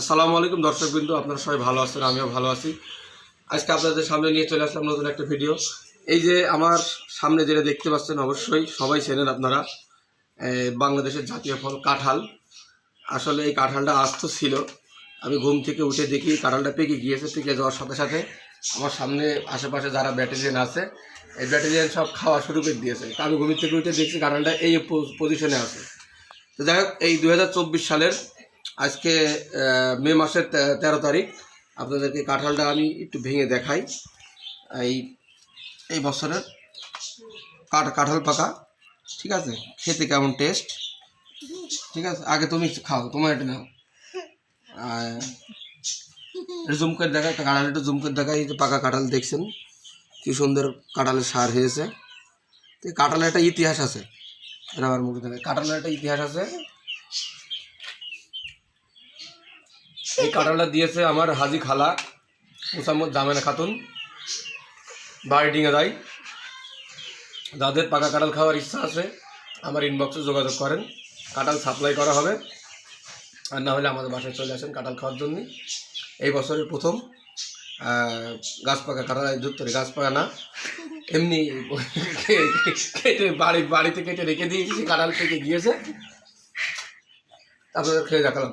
আসসালামু আলাইকুম, দর্শকবৃন্দ, আপনারা সবাই ভালো আছেন, আমিও ভালো আছি। আজকে আপনাদের সামনে নিয়ে চলে আসলাম নতুন একটা ভিডিও। এই যে আমার সামনে যেটা দেখতে পাচ্ছেন, অবশ্যই সবাই চেনেন আপনারা বাংলাদেশের জাতীয় ফল কাঁঠাল। আসলে এই কাঁঠালটা আস্ত ছিল। আমি ঘুম থেকে উঠে দেখি কাঁঠালটা পেকে গিয়েছে, পেকে যাওয়ার সাথে সাথে আমার সামনে আশেপাশে যারা ব্যাটারিয়ান আছে, এই ব্যাটারিয়ান সব খাওয়া শুরু করে দিয়েছে। আমি ঘুম থেকে উঠে দেখছি কাঁঠালটা এই পজিশনে আছে। তো যাই হোক, এই দু হাজার চব্বিশ সালের আজকে মে মাসের তেরো তারিখ। আপনাদেরকে কাঁঠালটা আমি একটু ভেঙে দেখাই। এই এই বছরের কাঠ, কাঁঠাল পাকা, ঠিক আছে? খেতে কেমন টেস্ট ঠিক আছে? আগে তুমি খাও, তোমার এটা নাও। জুম করে দেখা কাঁঠাল একটু জুম করে দেখা এই পাকা কাঁঠাল দেখছেন? কি সুন্দর কাঁঠালের সার হয়েছে। তো কাঁঠালের একটা ইতিহাস আছে। এটা আমার মুখে দেখে কাঁঠালের একটা ইতিহাস আছে। এই কাঁঠালটা দিয়েছে আমার হাজি খালা, মুসাম্মদ জামেনা খাতুন। বাড়ি ডিঙে দেয় যাদের পাকা কাঁঠাল খাওয়ার ইচ্ছা আছে, আমার ইনবক্সে যোগাযোগ করেন। কাঁঠাল সাপ্লাই করা হবে। আর না হলে আমাদের বাসায় চলে আসেন কাঁঠাল খাওয়ার জন্য। এই বছরের প্রথম গাছ পাকা কাঁঠাল যুক্ত গাছ পাকা না। এমনি কেটে বাড়ি, বাড়িতে কেটে রেখে দিয়েছি কাঁঠাল থেকে গিয়েছে। আপনাদের খেয়ে দেখালাম।